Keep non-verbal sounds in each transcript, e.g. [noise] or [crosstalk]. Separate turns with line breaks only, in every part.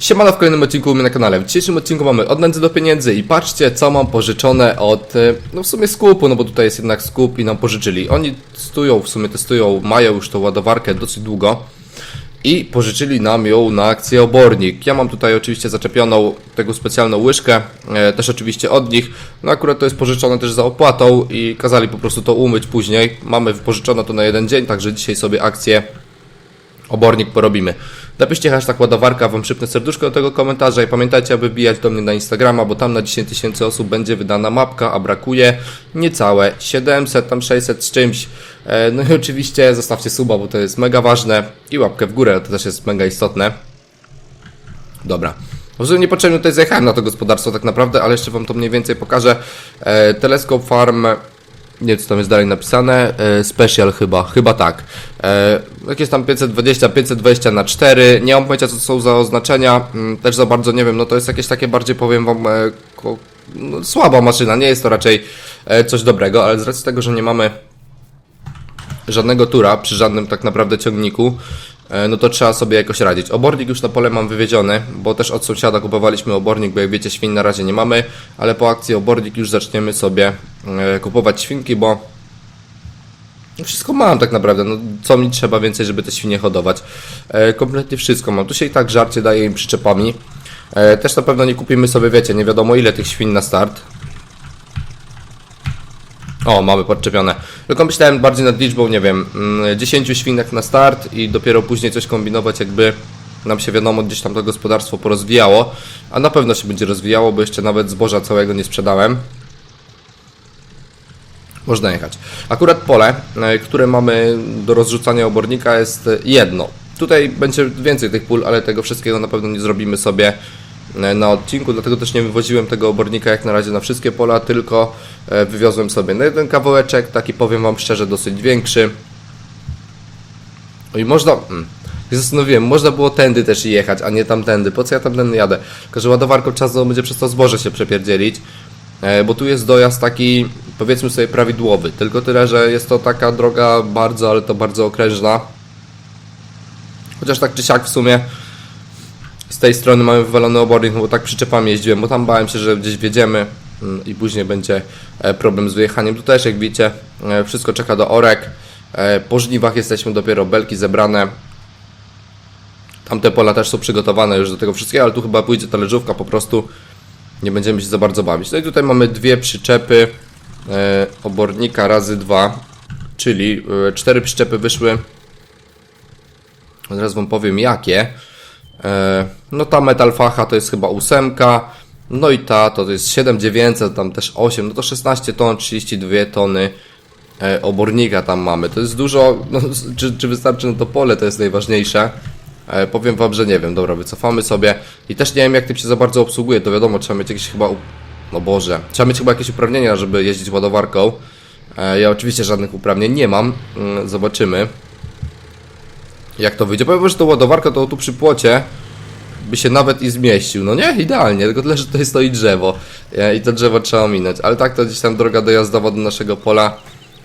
Siemano w kolejnym odcinku u mnie na kanale. W dzisiejszym odcinku mamy od nędzy do pieniędzy i patrzcie co mam pożyczone od, e, no w sumie skupu, no bo tutaj jest jednak skup i nam pożyczyli. Oni testują, w sumie testują, mają już tą ładowarkę dosyć długo i pożyczyli nam ją na akcję obornik. Ja mam tutaj oczywiście zaczepioną tego specjalną łyżkę, e, też oczywiście od nich. No akurat to jest pożyczone też za opłatą i kazali po prostu to umyć później. Mamy wypożyczone to na jeden dzień, także dzisiaj sobie akcję obornik porobimy. Napiszcie hashtag ładowarka, wam przypnę serduszko do tego komentarza i pamiętajcie, aby wbijać do mnie na Instagrama, bo tam na 10 tysięcy osób będzie wydana mapka, a brakuje niecałe 700, tam 600 z czymś. E, No i oczywiście zostawcie suba, bo to jest mega ważne i łapkę w górę, to też jest mega istotne. Dobra. Może niepotrzebnie tutaj zjechałem na to gospodarstwo tak naprawdę, ale jeszcze wam to mniej więcej pokażę. E, Telescope Farm, nie co tam jest dalej napisane, e, Special chyba, chyba tak. E, jakieś tam 520, 520 na 4, nie mam pojęcia co to są za oznaczenia, mm, też za bardzo nie wiem, no to jest jakieś takie bardziej powiem wam e, ko, no, słaba maszyna, nie jest to raczej e, coś dobrego, ale z racji tego, że nie mamy żadnego tura przy żadnym tak naprawdę ciągniku, no to trzeba sobie jakoś radzić. Obornik już na pole mam wywieziony, bo też od sąsiada kupowaliśmy obornik, bo jak wiecie świń na razie nie mamy, ale po akcji obornik już zaczniemy sobie e, kupować świnki, bo wszystko mam tak naprawdę, no co mi trzeba więcej, żeby te świnie hodować. E, kompletnie wszystko mam. Tu się i tak żarcie daje im przyczepami. E, też na pewno nie kupimy sobie, wiecie, nie wiadomo ile tych świn na start. O, mamy podczepione. Tylko myślałem bardziej nad liczbą, nie wiem, mm, 10 świnek na start i dopiero później coś kombinować, jakby nam się wiadomo, gdzieś tam to gospodarstwo porozwijało. A na pewno się będzie rozwijało, bo jeszcze nawet zboża całego nie sprzedałem. Można jechać. Akurat pole, e, które mamy do rozrzucania obornika jest jedno. Tutaj będzie więcej tych pól, ale tego wszystkiego na pewno nie zrobimy sobie na odcinku, dlatego też nie wywoziłem tego obornika jak na razie na wszystkie pola, tylko e, wywiozłem sobie na jeden kawałeczek, taki powiem Wam szczerze dosyć większy. I można... Mm, się zastanowiłem, można było tędy też jechać, a nie tamtędy. Po co ja tamtędy jadę? Tylko, że ładowarką czasem będzie przez to zboże się przepierdzielić. E, bo tu jest dojazd taki, powiedzmy sobie, prawidłowy. Tylko tyle, że jest to taka droga bardzo, ale to bardzo okrężna. Chociaż tak czy siak w sumie z tej strony mamy wywalony obornik, no bo tak przyczepami jeździłem, bo tam bałem się, że gdzieś wjedziemy mm, i później będzie e, problem z wyjechaniem. Tu też, jak widzicie, e, wszystko czeka do orek. E, Po żniwach jesteśmy dopiero belki zebrane. Tamte pola też są przygotowane już do tego wszystkiego, ale tu chyba pójdzie talerzówka po prostu nie będziemy się za bardzo bawić. No i tutaj mamy dwie przyczepy obornika razy dwa, czyli cztery przyczepy wyszły. Zaraz wam powiem jakie. E, no ta metalfacha to jest chyba ósemka, no i ta to jest 7900, tam też 8, no to 16 ton, 32 tony e, obornika tam mamy. To jest dużo, no, [laughs] czy, czy wystarczy na to pole, to jest najważniejsze. E, powiem wam, że nie wiem, dobra, wycofamy sobie i też nie wiem jak tym się za bardzo obsługuje, to wiadomo, trzeba mieć jakieś chyba, no Boże, trzeba mieć chyba jakieś uprawnienia, żeby jeździć ładowarką. Ja oczywiście żadnych uprawnień nie mam, Mm, zobaczymy jak to wyjdzie. Powiem, że to ładowarka to tu przy płocie by się nawet i zmieścił, no nie? Idealnie, tylko tyle, że tutaj stoi drzewo e, i to drzewo trzeba ominąć, ale tak to gdzieś tam droga dojazdowa do naszego pola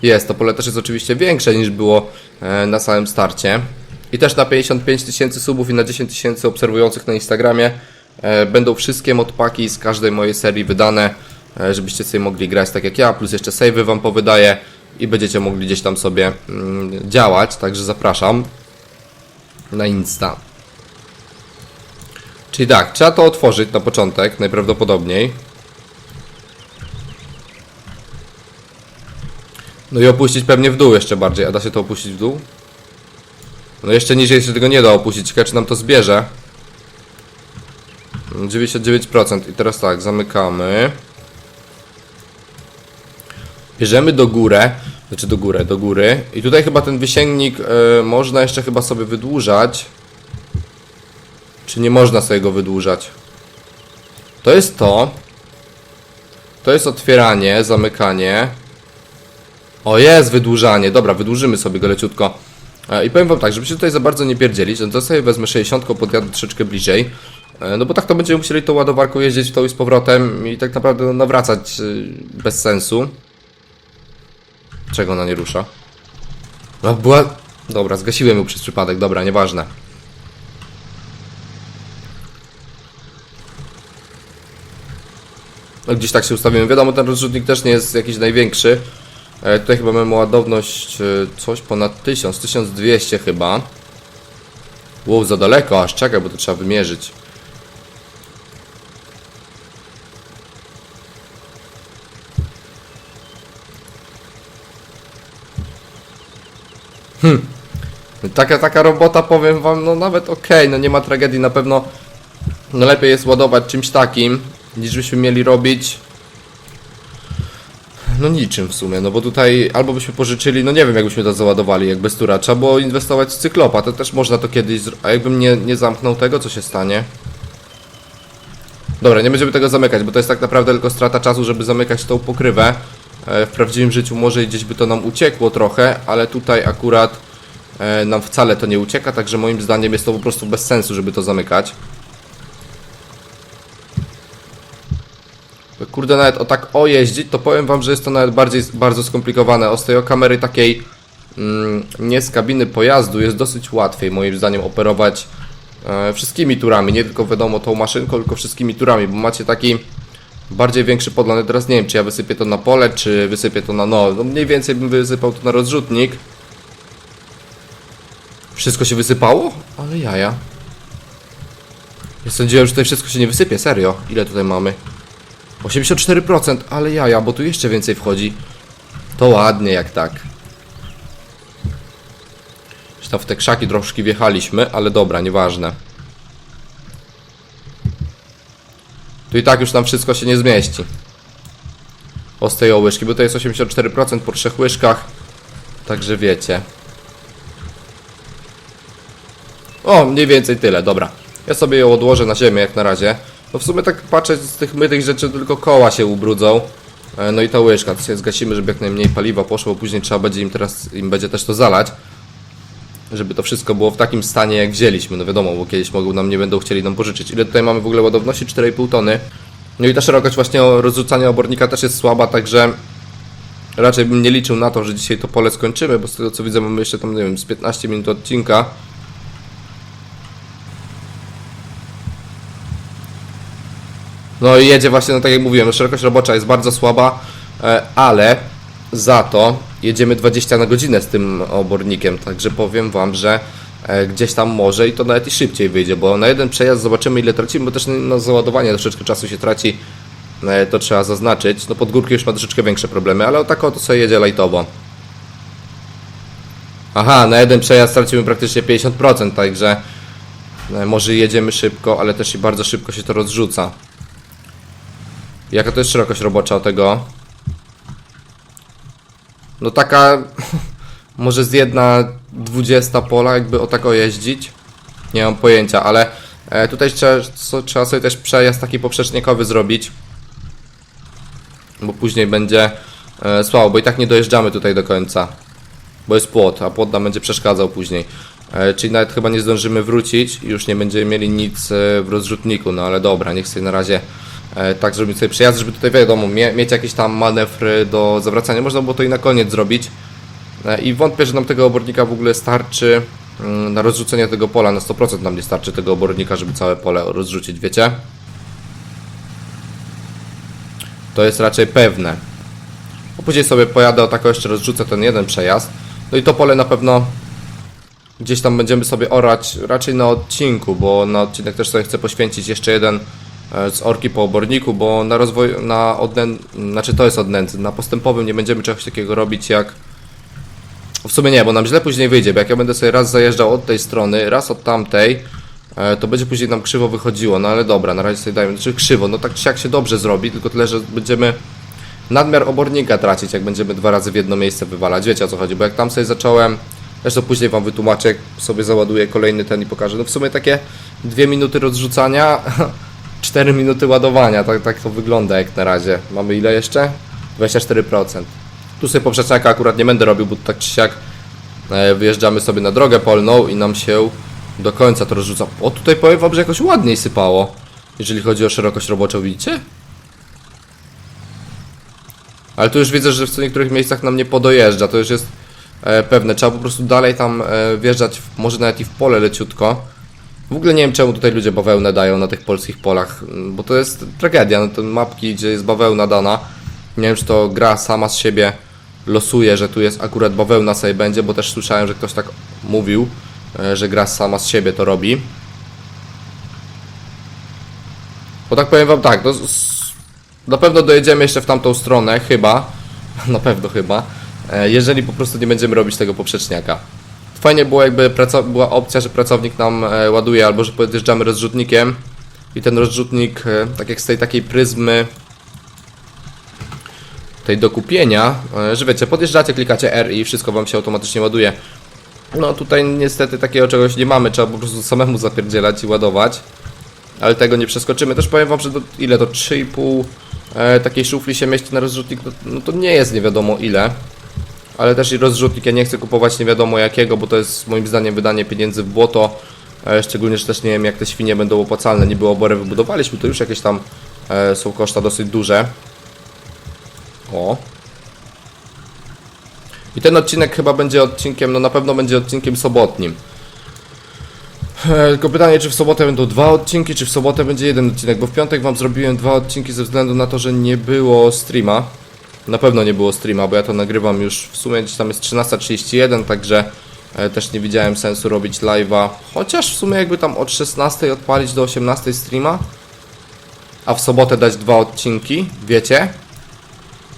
jest. To pole też jest oczywiście większe niż było e, na samym starcie. I też na 55 tysięcy subów i na 10 tysięcy obserwujących na Instagramie e, będą wszystkie modpaki z każdej mojej serii wydane, żebyście sobie mogli grać tak jak ja, plus jeszcze savey wam powydaję i będziecie mogli gdzieś tam sobie mm, działać, także zapraszam na Insta. Czyli tak, trzeba to otworzyć na początek, najprawdopodobniej. No i opuścić pewnie w dół jeszcze bardziej. A da się to opuścić w dół? No jeszcze niżej się tego nie da opuścić. Ciekawe czy nam to zbierze. 99% i teraz tak, zamykamy. Bierzemy do górę, znaczy do górę, do góry. I tutaj chyba ten wysięgnik e, można jeszcze chyba sobie wydłużać. Czy nie można sobie go wydłużać? To jest to. To jest otwieranie, zamykanie. O, jest wydłużanie. Dobra, wydłużymy sobie go leciutko. E, I powiem wam tak, żeby się tutaj za bardzo nie pierdzielić, no to sobie wezmę 60, podjadę troszeczkę bliżej. E, No bo tak to będziemy musieli tą ładowarką jeździć w tą i z powrotem i tak naprawdę no, nawracać y, bez sensu. Czego ona nie rusza? No była... Dobra, zgasiłem ją przez przypadek, dobra, nieważne. No, gdzieś tak się ustawiłem. Wiadomo, ten rozrzutnik też nie jest jakiś największy. E, tutaj chyba mamy ładowność e, coś ponad 1000, 1200 chyba. Wow, za daleko aż, czekaj, bo to trzeba wymierzyć. Taka, taka robota, powiem wam, no nawet okej, no nie ma tragedii, na pewno no lepiej jest ładować czymś takim, niż byśmy mieli robić no niczym w sumie, no bo tutaj albo byśmy pożyczyli, no nie wiem jakbyśmy to załadowali, jak bez tura, trzeba było inwestować w cyklopa, to też można to kiedyś, a jakbym nie, nie zamknął tego, co się stanie? Dobra, nie będziemy tego zamykać, bo to jest tak naprawdę tylko strata czasu, żeby zamykać tą pokrywę. E, W prawdziwym życiu może gdzieś by to nam uciekło trochę, ale tutaj akurat e, nam wcale to nie ucieka, także moim zdaniem jest to po prostu bez sensu, żeby to zamykać. Kurde, nawet o tak o jeździć, to powiem wam, że jest to nawet bardziej bardzo skomplikowane. O z tej kamery takiej mm, nie z kabiny pojazdu jest dosyć łatwiej moim zdaniem operować e, wszystkimi turami, nie tylko wiadomo tą maszynką, tylko wszystkimi turami, bo macie taki bardziej większy podgląd. Teraz nie wiem, czy ja wysypię to na pole, czy wysypię to na no, no mniej więcej bym wysypał to na rozrzutnik. Wszystko się wysypało? Ale jaja. Ja sądziłem, że tutaj wszystko się nie wysypie, serio. Ile tutaj mamy? 84%, ale jaja, bo tu jeszcze więcej wchodzi. To ładnie jak tak. Już tam w te krzaki troszkę wjechaliśmy, ale dobra, nieważne. Tu i tak już nam wszystko się nie zmieści. O z tej łyżki, bo to jest 84% po trzech łyżkach. Także wiecie. O, mniej więcej tyle, dobra. Ja sobie ją odłożę na ziemię jak na razie. No w sumie tak patrzę z tych mytych rzeczy tylko koła się ubrudzą. E, No i ta łyżka, to sobie zgasimy, żeby jak najmniej paliwa poszło, bo później trzeba będzie im teraz, im będzie też to zalać. Żeby to wszystko było w takim stanie jak wzięliśmy, no wiadomo, bo kiedyś mogą nam, nie będą chcieli nam pożyczyć. Ile tutaj mamy w ogóle ładowności? 4,5 tony. No i ta szerokość właśnie rozrzucania obornika też jest słaba, także raczej bym nie liczył na to, że dzisiaj to pole skończymy, bo z tego co widzę mamy jeszcze tam, nie wiem, z 15 minut odcinka. No i jedzie właśnie, no tak jak mówiłem, szerokość robocza jest bardzo słaba, e, ale za to jedziemy 20 na godzinę z tym obornikiem, także powiem Wam, że e, gdzieś tam może i to nawet i szybciej wyjdzie, bo na jeden przejazd zobaczymy ile tracimy, bo też na załadowanie troszeczkę czasu się traci, e, to trzeba zaznaczyć. No pod górki już ma troszeczkę większe problemy, ale o tak oto sobie jedzie lajtowo. Aha, na jeden przejazd stracimy praktycznie 50%, także e, może jedziemy szybko, ale też i bardzo szybko się to rozrzuca. Jaka to jest szerokość robocza tego? No taka... [laughs] może z jedna dwudziesta pola, jakby o tak jeździć. Nie mam pojęcia, ale e, tutaj trzeba, trzeba sobie też przejazd taki poprzecznikowy zrobić. Bo później będzie e, słabo, bo i tak nie dojeżdżamy tutaj do końca. Bo jest płot, a płot nam będzie przeszkadzał później. E, czyli nawet chyba nie zdążymy wrócić i już nie będziemy mieli nic w rozrzutniku, no ale dobra, niech sobie na razie tak zrobić sobie przejazd, żeby tutaj wiadomo, mie mieć jakiś tam manewr do zawracania. Można było to i na koniec zrobić. E, I wątpię, że nam tego obornika w ogóle starczy mm, na rozrzucenie tego pola. Na 100% nam nie starczy tego obornika, żeby całe pole rozrzucić, wiecie? To jest raczej pewne. A później sobie pojadę o tako jeszcze rozrzucę ten jeden przejazd. No i to pole na pewno gdzieś tam będziemy sobie orać raczej na odcinku, bo na odcinek też sobie chcę poświęcić jeszcze jeden e, z orki po oborniku, bo na rozwój, na odnę... znaczy to jest odnętny, na postępowym nie będziemy czegoś takiego robić jak w sumie nie, bo nam źle później wyjdzie, bo jak ja będę sobie raz zajeżdżał od tej strony, raz od tamtej, e, to będzie później nam krzywo wychodziło, no ale dobra, na razie sobie dajmy, znaczy krzywo, no tak czy jak się dobrze zrobi, tylko tyle, że będziemy nadmiar obornika tracić, jak będziemy dwa razy w jedno miejsce wywalać, wiecie o co chodzi, bo jak tam sobie zacząłem, zresztą później wam wytłumaczę, sobie załaduję kolejny ten i pokażę, no w sumie takie dwie minuty rozrzucania, [laughs] 4 minuty ładowania, tak, tak to wygląda jak na razie. Mamy ile jeszcze? 24%. Tu sobie poprzeczniaka akurat nie będę robił, bo tak czy siak e, wyjeżdżamy sobie na drogę polną i nam się do końca to rozrzuca. O, tutaj powiem wam, że jakoś ładniej sypało, jeżeli chodzi o szerokość roboczą, widzicie? Ale tu już widzę, że w niektórych miejscach nam nie podojeżdża, to już jest e, pewne. Trzeba po prostu dalej tam e, wjeżdżać, może nawet i w pole leciutko, W ogóle nie wiem czemu tutaj ludzie bawełnę dają na tych polskich polach, bo to jest tragedia. No, te mapki, gdzie jest bawełna dana, nie wiem czy to gra sama z siebie losuje, że tu jest akurat bawełna sobie będzie, bo też słyszałem, że ktoś tak mówił, e, że gra sama z siebie to robi. Bo tak powiem wam tak, no, s- na pewno dojedziemy jeszcze w tamtą stronę, chyba, [laughs] na pewno chyba, e, jeżeli po prostu nie będziemy robić tego poprzeczniaka. Fajnie było jakby była opcja, że pracownik nam e, ładuje, albo że podjeżdżamy rozrzutnikiem i ten rozrzutnik, e, tak jak z tej takiej pryzmy tej do kupienia, e, że wiecie, podjeżdżacie, klikacie R i wszystko wam się automatycznie ładuje. No tutaj niestety takiego czegoś nie mamy, trzeba po prostu samemu zapierdzielać i ładować. Ale tego nie przeskoczymy. Też powiem wam, że do, ile to 3,5 e, takiej szufli się mieści na rozrzutnik, no, no to nie jest nie wiadomo ile. Ale też i rozrzutnik ja nie chcę kupować nie wiadomo jakiego, bo to jest moim zdaniem wydanie pieniędzy w błoto. E, szczególnie, że też nie wiem jak te świnie będą opłacalne. Niby oborę wybudowaliśmy, to już jakieś tam e, są koszta dosyć duże. O. I ten odcinek chyba będzie odcinkiem, no na pewno będzie odcinkiem sobotnim. E, Tylko pytanie, czy w sobotę będą dwa odcinki, czy w sobotę będzie jeden odcinek, bo w piątek wam zrobiłem dwa odcinki ze względu na to, że nie było streama. Na pewno nie było streama, bo ja to nagrywam już w sumie gdzieś tam jest 13.31, także e, też nie widziałem sensu robić live'a. Chociaż w sumie jakby tam od 16 odpalić do 18 streama, a w sobotę dać dwa odcinki, wiecie?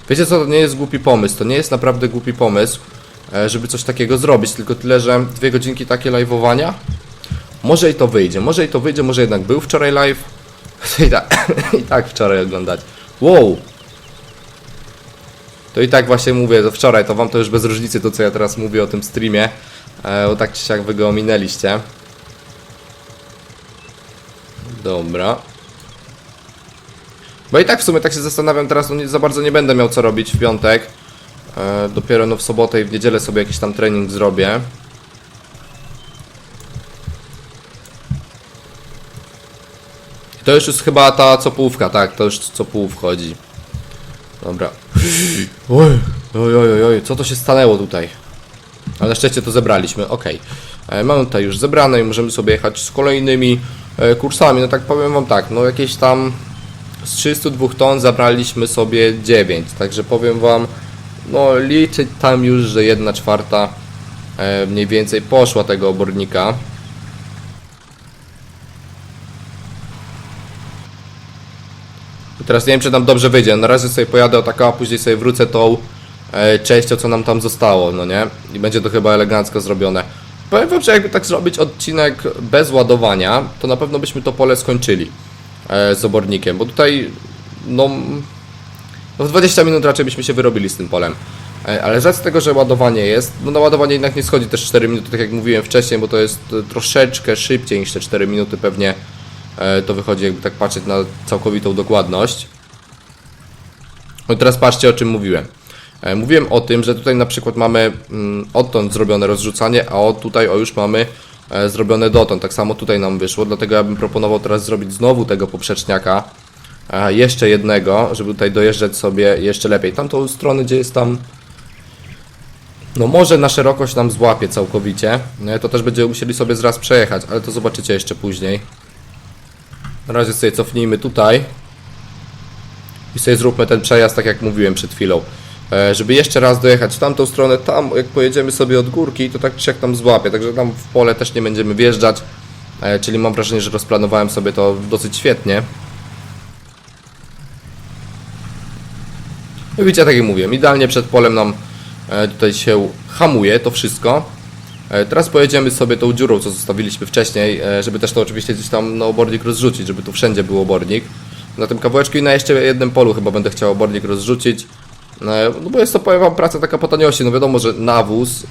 Wiecie co, to nie jest głupi pomysł, to nie jest naprawdę głupi pomysł, e, żeby coś takiego zrobić, tylko tyle, że dwie godzinki takie live'owania, może i to wyjdzie, może i to wyjdzie, może jednak był wczoraj live, [laughs] i tak, [coughs] i tak wczoraj oglądać. Wow! To i tak właśnie mówię, to wczoraj, to wam to już bez różnicy to co ja teraz mówię o tym streamie, e, bo tak czy siak wy go ominęliście. Dobra. Bo i tak w sumie tak się zastanawiam teraz, no nie, za bardzo nie będę miał co robić w piątek. E, dopiero no w sobotę i w niedzielę sobie jakiś tam trening zrobię. To już jest chyba ta co połówka, tak, to już co pół wchodzi. Dobra. Oj, oj, oj, oj, co to się stanęło tutaj? Ale szczęście to zebraliśmy, ok. Mamy tutaj już zebrane i możemy sobie jechać z kolejnymi e, kursami. No tak powiem wam tak, no jakieś tam z 302 ton zabraliśmy sobie 9, także powiem wam, no liczyć tam już, że 1 czwarta e, mniej więcej poszła tego obornika. Teraz nie wiem, czy nam dobrze wyjdzie. Na razie sobie pojadę o taka, a później sobie wrócę tą e, częścią, co nam tam zostało, no nie? I będzie to chyba elegancko zrobione. Powiem wam, że jakby tak zrobić odcinek bez ładowania, to na pewno byśmy to pole skończyli e, z obornikiem, bo tutaj no, no w 20 minut raczej byśmy się wyrobili z tym polem. E, Ale z tego, że ładowanie jest, no na ładowanie jednak nie schodzi też 4 minuty, tak jak mówiłem wcześniej, bo to jest e, troszeczkę szybciej niż te 4 minuty pewnie to wychodzi jakby tak patrzeć na całkowitą dokładność. No teraz patrzcie o czym mówiłem. E, Mówiłem o tym, że tutaj na przykład mamy mm, odtąd zrobione rozrzucanie, a od tutaj o już mamy e, zrobione dotąd. Tak samo tutaj nam wyszło, dlatego ja bym proponował teraz zrobić znowu tego poprzeczniaka. e, Jeszcze jednego, żeby tutaj dojeżdżać sobie jeszcze lepiej. Tamtą stronę, gdzie jest tam no może na szerokość nam złapie całkowicie. To też będziemy musieli sobie zraz przejechać, ale to zobaczycie jeszcze później. Na razie sobie cofnijmy tutaj. I sobie zróbmy ten przejazd, tak jak mówiłem przed chwilą. E, Żeby jeszcze raz dojechać w tamtą stronę, tam jak pojedziemy sobie od górki, to tak czy jak tam złapie. Także tam w pole też nie będziemy wjeżdżać. E, Czyli mam wrażenie, że rozplanowałem sobie to dosyć świetnie. No widzicie, tak jak mówiłem, idealnie przed polem nam e, tutaj się hamuje to wszystko. E, Teraz pojedziemy sobie tą dziurą, co zostawiliśmy wcześniej, e, żeby też to oczywiście gdzieś tam na obornik rozrzucić, żeby tu wszędzie był obornik. Na tym kawałeczku i na jeszcze jednym polu chyba będę chciał obornik rozrzucić. E, No bo jest to, powiem wam, praca taka po. No wiadomo, że nawóz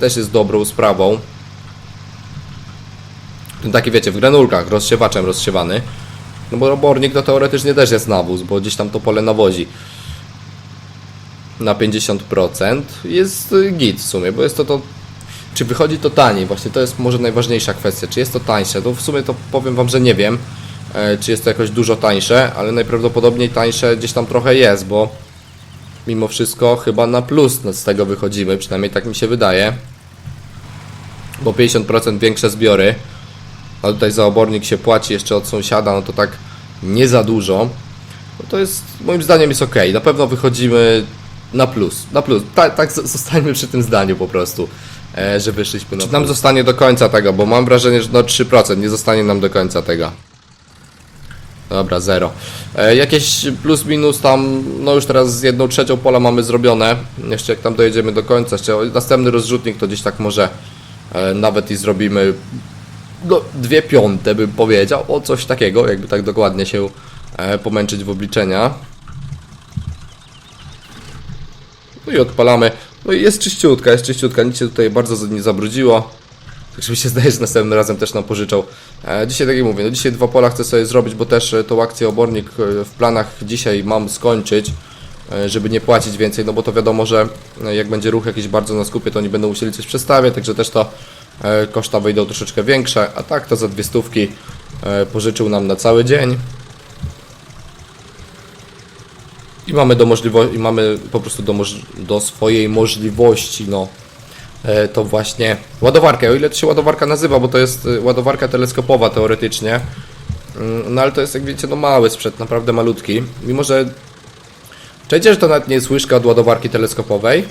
też jest dobrą sprawą. Ten taki wiecie, w granulkach, rozsiewaczem rozsiewany. No bo obornik to teoretycznie też jest nawóz, bo gdzieś tam to pole nawozi na 50% jest git w sumie, bo jest to to. Czy wychodzi to taniej? Właśnie to jest może najważniejsza kwestia. Czy jest to tańsze? To w sumie to powiem Wam, że nie wiem, e, czy jest to jakoś dużo tańsze, ale najprawdopodobniej tańsze gdzieś tam trochę jest, bo mimo wszystko chyba na plus z tego wychodzimy, przynajmniej tak mi się wydaje. Bo 50% większe zbiory a tutaj za obornik się płaci jeszcze od sąsiada, no to tak nie za dużo, no to jest, moim zdaniem jest ok. Na pewno wychodzimy na plus, na plus. Tak, zostańmy przy tym zdaniu po prostu, e, że wyszliśmy na Czy nam zostanie do końca tego, bo mam wrażenie, że no 3% nie zostanie nam do końca tego. Dobra, zero. E, jakieś plus minus tam, no już teraz z jedną trzecią pola mamy zrobione. Jeszcze jak tam dojedziemy do końca, jeszcze następny rozrzutnik to gdzieś tak może e, nawet i zrobimy no, dwie piąte bym powiedział, o coś takiego, jakby tak dokładnie się e, pomęczyć w obliczenia. No i odpalamy. No i jest czyściutka, jest czyściutka, nic się tutaj bardzo nie zabrudziło. Tak mi się [laughs] zdaje, że następnym razem też nam pożyczą. E, dzisiaj tak jak mówię, no dzisiaj dwa pola chcę sobie zrobić, bo też e, tą akcję obornik e, w planach dzisiaj mam skończyć, żeby nie płacić więcej, no bo to wiadomo, że jak będzie ruch jakiś bardzo na skupie, to oni będą musieli coś przestawiać, także też to koszta wyjdą troszeczkę większe, a tak to za dwie stówki pożyczył nam na cały dzień. I mamy do możliwości, i mamy po prostu do, do swojej możliwości, no, e, to właśnie ładowarkę, o ile to się ładowarka nazywa, bo to jest e, ładowarka teleskopowa teoretycznie, Mm, no ale to jest jak wiecie, no mały sprzęt, naprawdę malutki, mimo że Czujecie, że to nawet nie jest łyżka od ładowarki teleskopowej?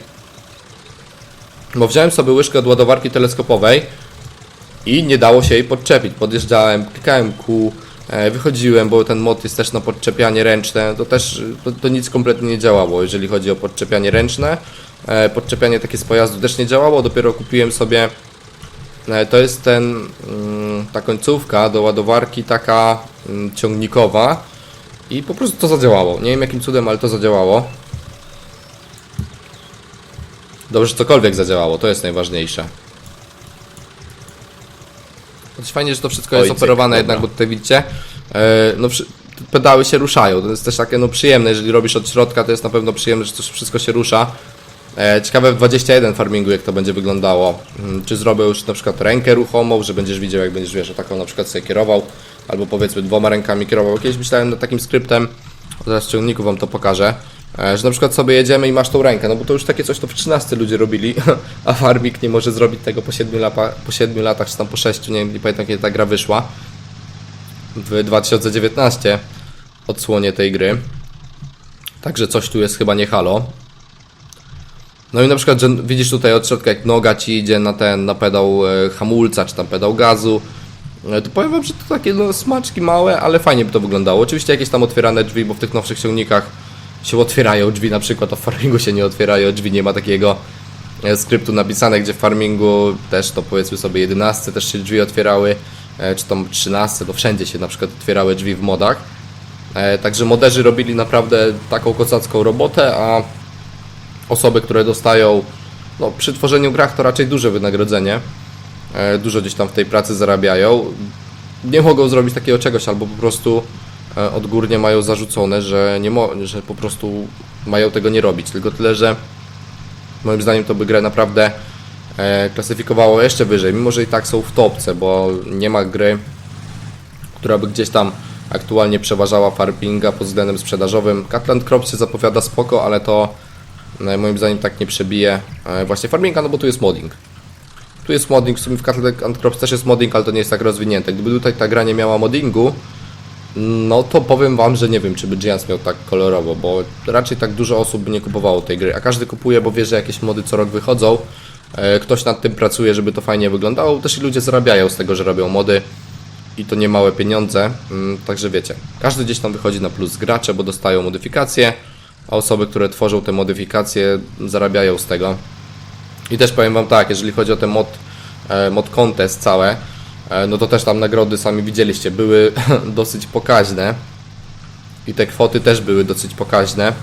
Bo wziąłem sobie łyżkę od ładowarki teleskopowej i nie dało się jej podczepić. Podjeżdżałem, klikałem e, wychodziłem, bo ten mod jest też na podczepianie ręczne. To też to, to nic kompletnie nie działało, jeżeli chodzi o podczepianie ręczne. E, Podczepianie takie z pojazdu też nie działało. Dopiero kupiłem sobie. e, To jest ten, mm, ta końcówka do ładowarki taka mm, ciągnikowa i po prostu to zadziałało. Nie wiem jakim cudem, ale to zadziałało. Dobrze, cokolwiek zadziałało, to jest najważniejsze. Choć fajnie, że to wszystko jest operowane
dobra.
jednak, bo tutaj widzicie, e, no przy- pedały się ruszają, to jest też takie no przyjemne, jeżeli robisz od środka, to jest na pewno przyjemne, że to wszystko się rusza. E, ciekawe w 21 farmingu jak to będzie wyglądało. Mm, Czy zrobię już na przykład rękę ruchomą, że będziesz widział jak będziesz wiesz, że taką na przykład sobie kierował, albo powiedzmy dwoma rękami kierował. Kiedyś myślałem nad takim skryptem, zaraz w ciągniku wam to pokażę, że na przykład sobie jedziemy i masz tą rękę, no bo to już takie coś to w 13 ludzie robili, [laughs] a farmik nie może zrobić tego po 7, lapa, po 7 latach, czy tam po 6, nie wiem, nie pamiętam kiedy ta gra wyszła. W 2019 odsłonie tej gry. Także coś tu jest chyba nie halo. No i na przykład, że widzisz tutaj od środka, jak noga ci idzie na ten, na pedał e, hamulca, czy tam pedał gazu, e, to powiem wam, że to takie no, smaczki małe, ale fajnie by to wyglądało. Oczywiście jakieś tam otwierane drzwi, bo w tych nowszych ciągnikach się otwierają drzwi na przykład, a w farmingu się nie otwierają drzwi, nie ma takiego e, skryptu napisane, gdzie w farmingu też to powiedzmy sobie 11 też się drzwi otwierały, e, czy tam 13, to wszędzie się na przykład otwierały drzwi w modach. E, Także moderzy robili naprawdę taką kocacką robotę, a osoby, które dostają no, przy tworzeniu grach to raczej duże wynagrodzenie. Dużo gdzieś tam w tej pracy zarabiają. Nie mogą zrobić takiego czegoś, albo po prostu odgórnie mają zarzucone, że, nie mo- że po prostu mają tego nie robić. Tylko tyle, że moim zdaniem to by grę naprawdę e, klasyfikowało jeszcze wyżej, mimo że i tak są w topce, bo nie ma gry, która by gdzieś tam aktualnie przeważała farminga pod względem sprzedażowym. Catland Crops się zapowiada spoko, ale to e, moim zdaniem tak nie przebije e, właśnie farminga, no bo tu jest modding. Tu jest modding, w sumie w Catland Crops też jest modding, ale to nie jest tak rozwinięte. Gdyby tutaj ta gra nie miała moddingu, no to powiem wam, że nie wiem, czy by Giants miał tak kolorowo, bo raczej tak dużo osób by nie kupowało tej gry, a każdy kupuje, bo wie, że jakieś mody co rok wychodzą. E, Ktoś nad tym pracuje, żeby to fajnie wyglądało. Też i ludzie zarabiają z tego, że robią mody i to nie małe pieniądze, mm, także wiecie, każdy gdzieś tam wychodzi na plus gracze, bo dostają modyfikacje, a osoby, które tworzą te modyfikacje zarabiają z tego. I też powiem wam tak, jeżeli chodzi o ten mod, e, mod contest całe, no to też tam nagrody sami widzieliście, były [laughs] dosyć pokaźne i te kwoty też były dosyć pokaźne.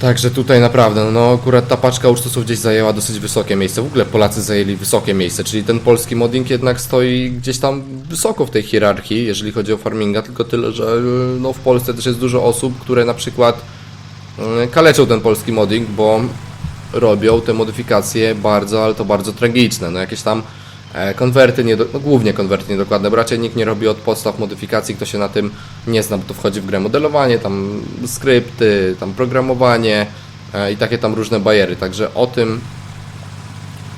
Także tutaj naprawdę, no akurat ta paczka ucztusów gdzieś zajęła dosyć wysokie miejsce. W ogóle Polacy zajęli wysokie miejsce, czyli ten polski modding jednak stoi gdzieś tam wysoko w tej hierarchii, jeżeli chodzi o farminga, tylko tyle, że y, no, w Polsce też jest dużo osób, które na przykład y, kaleczą ten polski modding, bo robią te modyfikacje bardzo, ale to bardzo tragiczne. No jakieś tam e, konwerty, nie no głównie konwerty niedokładne, bo raczej nikt nie robi od podstaw modyfikacji, kto się na tym nie zna, bo to wchodzi w grę modelowanie, tam skrypty, tam programowanie e, i takie tam różne bariery. Także o tym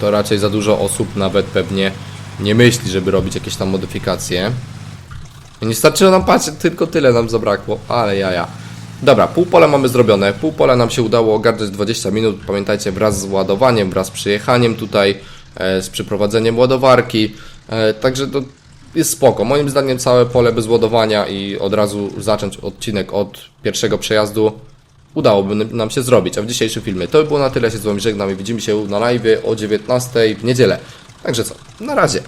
to raczej za dużo osób nawet pewnie nie myśli, żeby robić jakieś tam modyfikacje. Nie starczyło nam, patrzeć, tylko tyle nam zabrakło, ale jaja. Dobra, pół pola mamy zrobione, pół pola nam się udało ogarnąć 20 minut, pamiętajcie, wraz z ładowaniem, wraz z przyjechaniem tutaj, e, z przyprowadzeniem ładowarki, e, także to jest spoko. Moim zdaniem całe pole bez ładowania i od razu zacząć odcinek od pierwszego przejazdu udałoby nam się zrobić. A w dzisiejszym filmie to by było na tyle, się z Wami żegnam i widzimy się na live o 19 w niedzielę. Także co, na razie.